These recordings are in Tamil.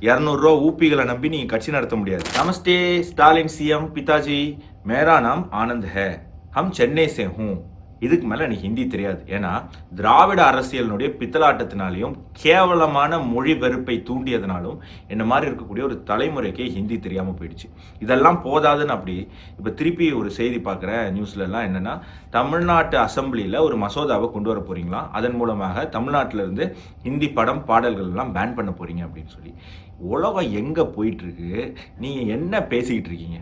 இரநூறுவா ஊப்பிகளை நம்பி நீங்க கட்சி நடத்த முடியாது. நமஸ்தே ஸ்டாலின் சிஎம் பிதாஜி மேரா நாம் ஆனந்த் ஹே. ஹம் சென்னை சே ஹூ இதுக்கு மேலே எனக்கு ஹிந்தி தெரியாது. ஏன்னா திராவிட அரசியலினுடைய பித்தலாட்டத்தினாலையும் கேவலமான மொழி வெறுப்பை தூண்டியதுனாலும் என்ன மாதிரி இருக்கக்கூடிய ஒரு தலைமுறைக்கே ஹிந்தி தெரியாமல் போயிடுச்சு. இதெல்லாம் போதாதுன்னு அப்படி இப்போ திருப்பி ஒரு செய்தி பார்க்குறேன் நியூஸ்லலாம் என்னென்னா தமிழ்நாட்டு அசம்பிளியில் ஒரு மசோதாவை கொண்டு வர போகிறீங்களா அதன் மூலமாக தமிழ்நாட்டிலேருந்து ஹிந்தி படம் பாடல்கள் எல்லாம் பேன் பண்ண போகிறீங்க அப்படின்னு சொல்லி. உலகம் எங்கே போயிட்டுருக்கு? நீங்கள் என்ன பேசிக்கிட்டு இருக்கீங்க?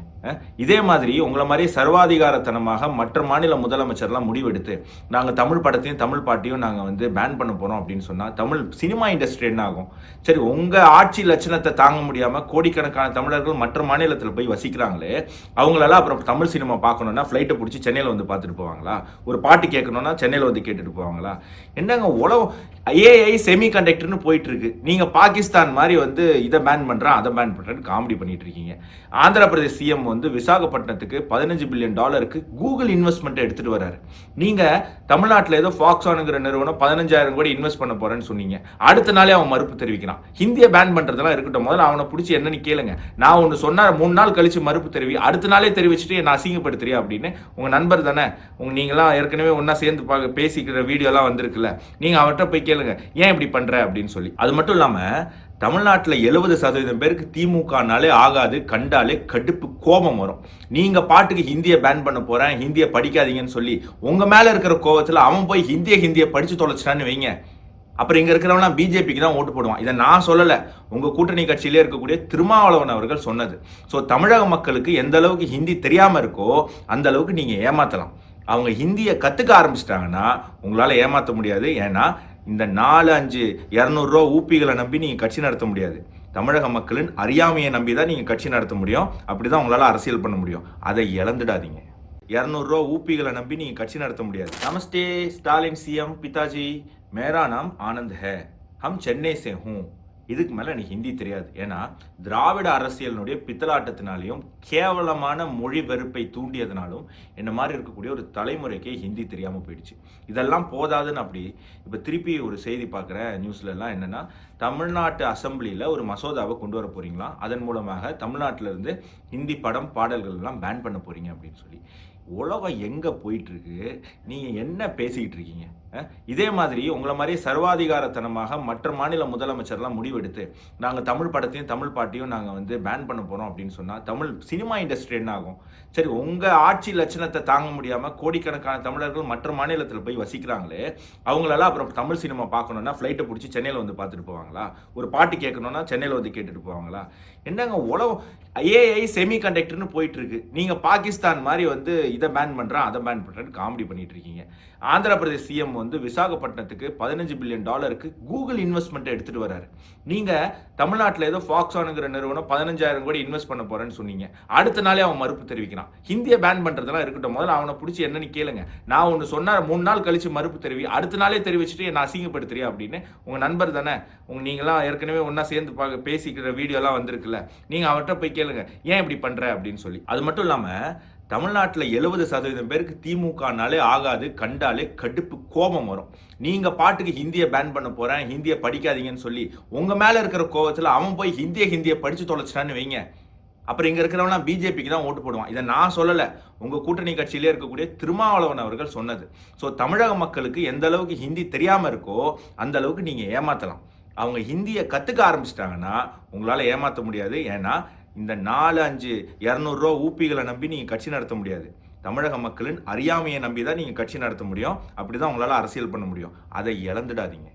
இதே மாதிரி உங்களை மாதிரி சர்வாதிகாரத்தனமாக மற்ற மாநில முதலமைச்சர்லாம் முடிவு முடிவெடுத்து நாங்க தமிழ் படத்தையும் தமிழ் பாட்டையும் நாங்கள் வந்து பேன் பண்ண போறோம் அப்படின்னு சொன்னால் தமிழ் சினிமா இண்டஸ்ட்ரி என்ன ஆகும்? சரி உங்க ஆட்சி லட்சணத்தை தாங்க முடியாமல் கோடிக்கணக்கான தமிழர்கள் மற்ற மாநிலத்தில் போய் வசிக்கிறாங்களே அவங்களெல்லாம் அப்புறம் தமிழ் சினிமா பார்க்கணுன்னா ஃப்ளைட்டை பிடிச்சி சென்னையில் வந்து பார்த்துட்டு போவாங்களா? ஒரு பாட்டு கேட்கணுன்னா சென்னையில் வந்து கேட்டுட்டு போவாங்களா? என்னங்க உலகம் ஏஐ செமி கண்டக்டர்னு போயிட்டு இருக்கு நீங்கள் பாகிஸ்தான் மாதிரி வந்து இதை பேன் பண்ணுறான் அதை பேன் பண்ணுறேன்னு காமெடி பண்ணிட்டு இருக்கீங்க. ஆந்திர பிரதேஷ் சிஎம் வந்து விசாகப்பட்டினத்துக்கு பதினஞ்சு பில்லியன் டாலருக்கு கூகுள் இன்வெஸ்ட்மெண்ட் எடுத்துட்டு வராரு நீங்கள் தமிழ்நாட்டில் ஏதோ ஃபாக்ஸானுங்கிற நிறுவனம் பதினஞ்சாயிரம் கோடி இன்வெஸ்ட் பண்ண போகிறேன்னு சொன்னீங்க. அடுத்த நாளே அவன் மறுப்பு தெரிவிக்கிறான். ஹிந்தியை பேன் பண்ணுறதெல்லாம் இருக்கட்டும். முதல்ல அவனை பிடிச்சி என்னன்னு கேளுங்க. நான் ஒன்று சொன்னால் மூணு நாள் கழித்து மறுப்பு தெரிவி அடுத்த நாளே தெரிவிச்சுட்டு என்னை அசிங்கப்படுத்துறியா அப்படின்னு உங்கள் நண்பர் தானே. உங்க நீங்களாம் ஏற்கனவே ஒன்றா சேர்ந்து பார்க்க பேசிக்கிற வீடியோலாம் வந்திருக்குல்ல. நீங்கள் அவர்கிட்ட போய் கேளுங்க. ஏன் இப்படி பண்ணுற அப்படின்னு சொல்லி. அது மட்டும் இல்லாமல் தமிழ்நாட்டில் எழுபது சதவீதம் பேருக்கு திமுகனாலே ஆகாது கண்டாலே கடுப்பு கோபம் வரும். நீங்கள் பாட்டுக்கு ஹிந்தியை பேன் பண்ண போகிறேன் ஹிந்தியை படிக்காதீங்கன்னு சொல்லி உங்கள் மேலே இருக்கிற கோபத்தில் அவன் போய் ஹிந்தியை ஹிந்தியை படித்து தொலைச்சிட்டான்னு வைங்க. அப்புறம் இங்கே இருக்கிறவனா பிஜேபிக்கு தான் ஓட்டு போடுவான். இதை நான் சொல்லலை. உங்கள் கூட்டணி கட்சியிலே இருக்கக்கூடிய திருமாவளவன் அவர்கள் சொன்னது. ஸோ தமிழக மக்களுக்கு எந்த அளவுக்கு ஹிந்தி தெரியாமல் இருக்கோ அந்த அளவுக்கு நீங்கள் ஏமாற்றலாம் அவங்க ஹிந்தியை கற்றுக்க ஆரம்பிச்சிட்டாங்கன்னா உங்களால் ஏமாற்ற முடியாது. ஏன்னா இந்த நாலு அஞ்சு இரநூறுவா ஊப்பிகளை நம்பி நீங்கள் கட்சி நடத்த முடியாது. தமிழக மக்களின் அறியாமையை நம்பி தான் நீங்கள் கட்சி நடத்த முடியும். அப்படிதான் உங்களால் அரசியல் பண்ண முடியும். அதை இழந்துடாதீங்க. இரநூறுவா ஊப்பிகளை நம்பி நீங்கள் கட்சி நடத்த முடியாது. நமஸ்தே ஸ்டாலின் சிஎம் பிதாஜி. மேரா நாம் ஆனந்த் ஹே. ஹம் சென்னை சே ஹூ இதுக்கு மேலே எனக்கு ஹிந்தி தெரியாது. ஏன்னா திராவிட அரசியலினுடைய பித்தலாட்டத்தினாலையும் கேவலமான மொழி வெறுப்பை தூண்டியதுனாலும் என்ன மாதிரி இருக்கக்கூடிய ஒரு தலைமுறைக்கே ஹிந்தி தெரியாமல் போயிடுச்சு. இதெல்லாம் போதாதுன்னு அப்படி இப்போ திருப்பி ஒரு செய்தி பார்க்குறேன் நியூஸ்லலாம் என்னென்னா தமிழ்நாட்டு அசம்பிளியில் ஒரு மசோதாவை கொண்டு வர போகிறீங்களா அதன் மூலமாக தமிழ்நாட்டிலேருந்து ஹிந்தி படம் பாடல்கள் எல்லாம் பேன் பண்ண போகிறீங்க அப்படின்னு சொல்லி. உலகம் எங்கே போயிட்டுருக்கு? நீங்கள் என்ன பேசிக்கிட்டு இருக்கீங்க? இதே மாதிரி உங்களை மாதிரி சர்வாதிகாரத்தனமாக மற்ற மாநில முதலமைச்சர்லாம் முடிவெடுத்து நாங்கள் தமிழ் படத்தையும் தமிழ் பாட்டையும் நாங்கள் வந்து பேன் பண்ண போறோம் அப்படின்னு சொன்னால் தமிழ் சினிமா இண்டஸ்ட்ரி என்ன ஆகும்? சரி உங்க ஆட்சி லட்சணத்தை தாங்க முடியாமல் கோடிக்கணக்கான தமிழர்கள் மற்ற மாநிலத்தில் போய் வசிக்கிறாங்களே அவங்களெல்லாம் அப்புறம் தமிழ் சினிமா பார்க்கணுன்னா ஃப்ளைட்டை பிடிச்சி சென்னையில் வந்து பார்த்துட்டு போவாங்களா? ஒரு பாட்டு கேட்கணுன்னா சென்னையில் வந்து கேட்டுட்டு போவாங்களா? என்னங்க உலகம் ஏஐ செமி கண்டக்டர்னு போயிட்டு இருக்கு நீங்க பாகிஸ்தான் மாதிரி வந்து இதை பேன் பண்றேன் அதை பேன் பண்றேன்னு காமெடி பண்ணிட்டு இருக்கீங்க. ஆந்திர பிரதேஷ் சிஎம் வந்து விசாகப்பட்டினத்துக்கு பதினஞ்சு பில்லியன் டாலருக்கு கூகுள் இன்வெஸ்ட்மெண்ட் எடுத்துட்டு வராரு நீங்கள் தமிழ்நாட்டில் ஏதோ ஃபாக்ஸானுங்கிற நிறுவனம் பதினஞ்சாயிரம் கோடி இன்வெஸ்ட் பண்ண போகிறேன்னு சொன்னீங்க. அடுத்த நாளே அவன் மறுப்பு தெரிவிக்கிறான். ஹிந்தியை பேன் பண்ணுறதெல்லாம் இருக்கட்டும். முதல்ல அவனை பிடிச்சி என்னன்னு கேளுங்க. நான் ஒன்று சொன்னா மூணு நாள் கழிச்சு மறுப்பு தெரிவி அடுத்த நாளே தெரிவிச்சுட்டு என்னை அசிங்கப்படுத்துறியா அப்படின்னு உங்கள் நண்பர் தானே? உங்கள் நீங்களாம் ஏற்கனவே ஒன்றா சேர்ந்து பார்க்க பேசிக்கிற வீடியோலாம் வந்திருக்குல்ல. நீங்கள் அவர்கிட்ட போய் கேளுங்க. ஏன் இப்படி பண்ணுற அப்படின்னு சொல்லி. அது மட்டும் இல்லாமல் தமிழ்நாட்டில் எழுபது சதவீதம் பேருக்கு திமுகனாலே ஆகாது கண்டாலே கடுப்பு கோபம் வரும். நீங்கள் பாட்டுக்கு ஹிந்தியை பேன் பண்ண போகிறேன் ஹிந்தியை படிக்காதீங்கன்னு சொல்லி உங்கள் மேலே இருக்கிற கோபத்தில் அவன் போய் ஹிந்தியை ஹிந்தியை படித்து தொலைச்சிட்டான்னு வைங்க. அப்புறம் இங்கே இருக்கிறவனா பிஜேபிக்கு தான் ஓட்டு போடுவான். இதை நான் சொல்லலை. உங்கள் கூட்டணி கட்சியிலே இருக்கக்கூடிய திருமாவளவன் அவர்கள் சொன்னது. ஸோ தமிழக மக்களுக்கு எந்த அளவுக்கு ஹிந்தி தெரியாமல் இருக்கோ அந்த அளவுக்கு நீங்கள் ஏமாற்றலாம் அவங்க ஹிந்தியை கற்றுக்க ஆரம்பிச்சிட்டாங்கன்னா உங்களால் ஏமாற்ற முடியாது. ஏன்னா இந்த நாலு அஞ்சு இரநூறுவா ஊப்பிகளை நம்பி நீங்கள் கட்சி நடத்த முடியாது. தமிழக மக்களின் அறியாமையை நம்பி தான் நீங்கள் கட்சி நடத்த முடியும். அப்படி தான் உங்களால் அரசியல் பண்ண முடியும். அதை இழந்துடாதீங்க.